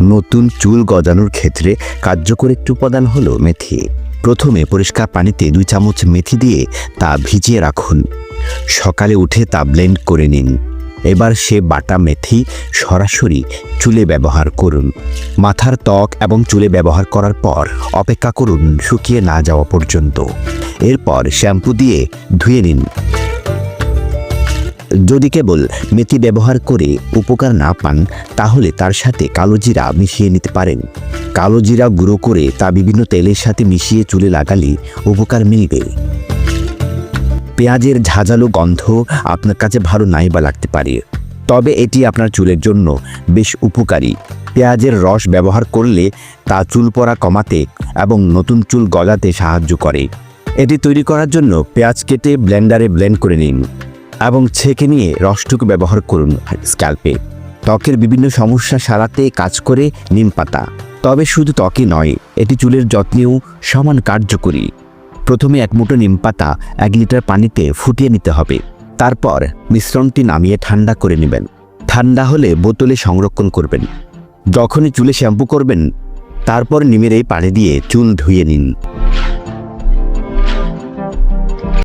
নতুন চুল গজানোর ক্ষেত্রে কার্যকর একটি উপাদান হলো মেথি। প্রথমে পরিষ্কার পানিতে দুই চামচ মেথি দিয়ে তা ভিজিয়ে রাখুন। সকালে উঠে তা ব্লেন্ড করে নিন। এবার সে বাটা মেথি সরাসরি চুলে ব্যবহার করুন। মাথার ত্বক এবং চুলে ব্যবহার করার পর অপেক্ষা করুন শুকিয়ে না যাওয়া পর্যন্ত। এরপর শ্যাম্পু দিয়ে ধুয়ে নিন। যদি কেবল মেথি ব্যবহার করে উপকার না পান, তাহলে তার সাথে কালো জিরা মিশিয়ে নিতে পারেন। কালো জিরা গুঁড়ো করে তা বিভিন্ন তেলের সাথে মিশিয়ে চুলে লাগালে উপকার মিলবে। পেঁয়াজের ঝাঁঝালো গন্ধ আপনার কাছে ভালো নাই বা লাগতে পারে। তবে এটি আপনার চুলের জন্য বেশ উপকারী। পেঁয়াজের রস ব্যবহার করলে তা চুল পড়া কমাতে এবং নতুন চুল গজাতে সাহায্য করে। এটি তৈরি করার জন্য পেঁয়াজ কেটে ব্লেন্ডারে ব্লেন্ড করে নিন। এবং ছেঁকে নিয়ে রসটুকু ব্যবহার করুন স্ক্যাল্পে। ত্বকের বিভিন্ন সমস্যা সারাতে কাজ করে নিম পাতা। তবে শুধু ত্বকে নয়, এটি চুলের যত্নেও সমান কার্যকরী। প্রথমে এক মুঠো নিম পাতা এক লিটার পানিতে ফুটিয়ে নিতে হবে। তারপর মিশ্রণটি নামিয়ে ঠান্ডা করে নেবেন। ঠান্ডা হলে বোতলে সংরক্ষণ করবেন। যখনই চুলে শ্যাম্পু করবেন, তারপর নিমের এই পানি দিয়ে চুল ধুয়ে নিন।